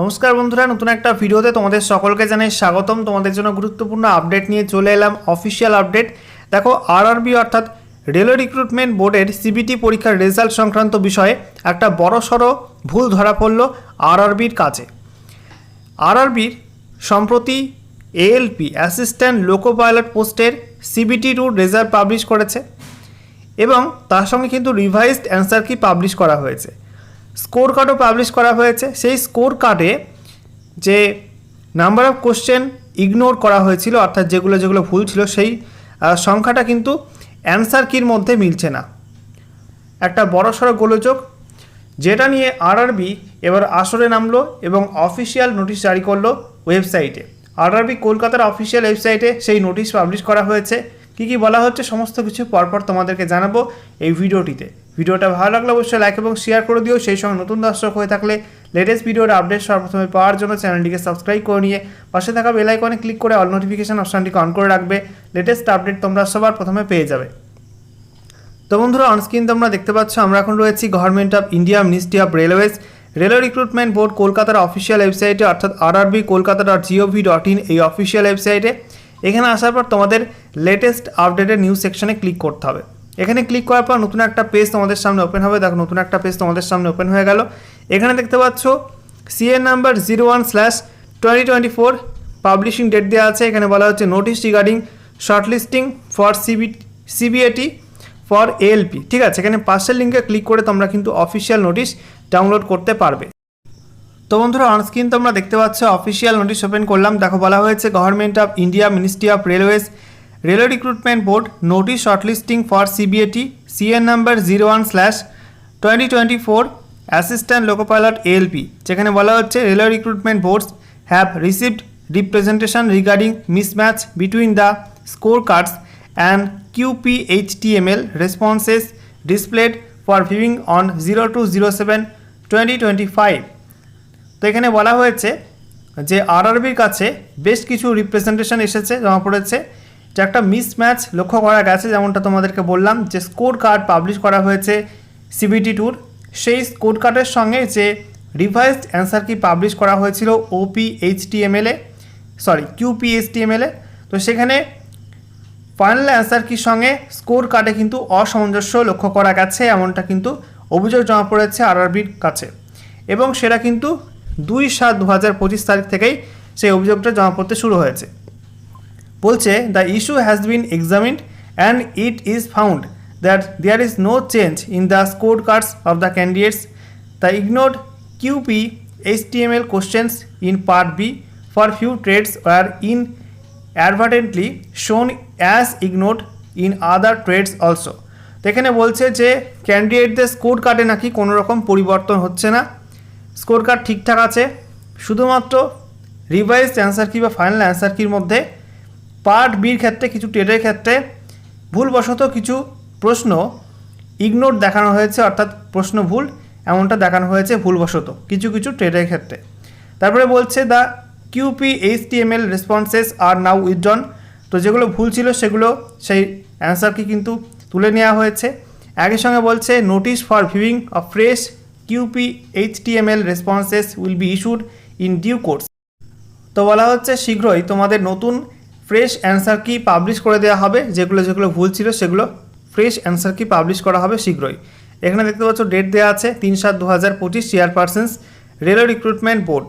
নমস্কার বন্ধুরা, নতুন একটা ভিডিওতে তোমাদের সকলকে জানাই স্বাগতম। তোমাদের জন্য গুরুত্বপূর্ণ আপডেট নিয়ে চলে এলাম অফিসিয়াল আপডেট দেখো আরআরবি অর্থাৎ রেলওয়ে রিক্রুটমেন্ট বোর্ডের সিবিটি পরীক্ষার রেজাল্ট সংক্রান্ত বিষয়ে একটা বড়সড় ভুল ধরা পড়ল আরআরবির কাছে। আরআরবির সম্প্রতি এএলপি অ্যাসিস্ট্যান্ট লোকো পাইলট পোস্টের সিবিটি রুট রেজাল্ট পাবলিশ করেছে এবং তার সঙ্গে কিন্তু রিভাইজড অ্যান্সার কি পাবলিশ করা হয়েছে। স্কোর কার্ডও পাবলিশ করা হয়েছে। সেই স্কোর কার্ডে যে নাম্বার অফ কোশ্চেন ইগনোর করা হয়েছিল, অর্থাৎ যেগুলো যেগুলো ভুল ছিল, সেই সংখ্যাটা কিন্তু অ্যান্সার কির মধ্যে মিলছে না। একটা বড়সড় গোলযোগ, যেটা নিয়ে আরআরবি এবার আসরে নামলো এবং অফিসিয়াল নোটিশ জারি করল ওয়েবসাইটে আরআরবি কলকাতার অফিসিয়াল ওয়েবসাইটে সেই নোটিশ পাবলিশ করা হয়েছে। কী কী বলা হচ্ছে, সমস্ত কিছু পরপর তোমাদেরকে জানাব এই ভিডিওটিতে। ভিডিওটা ভালো লাগলে অবশ্যই লাইক এবং শেয়ার করে দিও। সেই সঙ্গে নতুন দর্শক হয়ে থাকলে লেটেস্ট ভিডিওর আপডেট সর্বপ্রথমে পাওয়ার জন্য চ্যানেলটিকে সাবস্ক্রাইব করে নিয়ে পাশে থাকা বেল আইকনে ক্লিক করে অল নোটিফিকেশান অপশানটিকে অন করে রাখবে। লেটেস্ট আপডেট তোমরা সবার প্রথমে পেয়ে যাবে। তো বন্ধুরা অনস্ক্রিন তোমরা দেখতে পাচ্ছ, আমরা এখন রয়েছি government of India ministry of railways railway recruitment board কলকাতার অফিসিয়াল ওয়েবসাইটে অর্থাৎ RRB Kolkata dot GOV dot in এই অফিসিয়াল ওয়েবসাইটে এখানে আসার পর তোমাদের লেটেস্ট আপডেটের নিউজ সেকশনে ক্লিক করতে হবে। এখানে ক্লিক করার পর নতুন একটা পেজ তোমাদের সামনে ওপেন হবে। দেখো, নতুন একটা পেজ তোমাদের সামনে ওপেন হয়ে গেল। এখানে দেখতে পাচ্ছ CN number zero one slash twenty twenty four publishing date দেওয়া আছে। এখানে বলা হচ্ছে notice regarding shortlisting for CB CBAT for ALP ঠিক আছে? এখানে পাশের লিঙ্কে ক্লিক করে তোমরা কিন্তু অফিসিয়াল নোটিশ ডাউনলোড করতে পারবে। তো বন্ধুরা অনস্ক্রিন তোমরা দেখতে পাচ্ছ অফিসিয়াল নোটিশ ওপেন করলাম। দেখো, বলা হয়েছে government of India ministry of railways railway recruitment board notice shortlisting for CBAT CN number zero one slash twenty twenty four assistant loco pilot ALP যেখানে বলা হচ্ছে railway recruitment boards have received representation regarding mismatch between the score cards and QPHTML responses displayed for viewing on 0207 2025 তো এখানে বলা হয়েছে যে আরআরবির কাছে বেশ কিছু রিপ্রেজেন্টেশন এসেছে, জমা পড়েছে, যে একটা মিসম্যাচ লক্ষ্য করা গেছে, যেমনটা তোমাদেরকে বললাম, যে স্কোর কার্ড পাবলিশ করা হয়েছে সিবিটি টুর সেই স্কোর কার্ডের সঙ্গে যে রিভাইসড অ্যান্সার কি পাবলিশ করা হয়েছিল ওপিএইচটিএমএলে সরি কিউপিএইচটিএমএলে তো সেখানে ফাইনাল অ্যান্সার কির সঙ্গে স্কোর কার্ডে কিন্তু অসামঞ্জস্য লক্ষ্য করা গেছে, এমনটা কিন্তু অভিযোগ জমা পড়েছে আরআরবির কাছে। এবং সেটা কিন্তু দুই সাত দু হাজার পঁচিশ তারিখ থেকেই সেই অভিযোগটা জমা পড়তে শুরু হয়েছে। বলছে the issue has been examined and it is found that there is no change in the score cards of the candidates the ignored QP HTML questions in part B for few trades are inadvertently shown as ignored in other trades also তো এখানে বলছে যে ক্যান্ডিডেটদের score কার্ডে নাকি কোনো রকম পরিবর্তন হচ্ছে না। স্কোর কার্ড ঠিকঠাক আছে? শুধুমাত্র রিভাইজ অ্যান্সার কি বা ফাইনাল অ্যান্সার কির মধ্যে? পার্ট বির ক্ষেত্রে কিছু ট্রেডের ক্ষেত্রে ভুলবশত কিছু প্রশ্ন ইগনোর দেখানো হয়েছে, অর্থাৎ প্রশ্ন ভুল, এমনটা দেখানো হয়েছে ভুলবশত, কিছু কিছু ট্রেডের ক্ষেত্রে। তারপরে বলছে, the QP HTML responses are now withdrawn. তো যেগুলো ভুল ছিল, সেগুলো সেই অ্যান্সারকে কিন্তু তুলে নেওয়া হয়েছে। একই সঙ্গে বলছে, notice for viewing of fresh QP HTML responses will be issued in due course তো বলা হচ্ছে শীঘ্রই তোমাদের নতুন ফ্রেশ অ্যান্সার কি পাবলিশ করে দেওয়া হবে, যেগুলো যেগুলো ভুল ছিল, সেগুলো ফ্রেশ অ্যান্সার কি পাবলিশ করা হবে শীঘ্রই। এখানে দেখতে পাচ্ছ ডেট দেওয়া আছে তিন সাত দু হাজার পঁচিশ চেয়ারপারসন্স রেলওয়ে রিক্রুটমেন্ট বোর্ড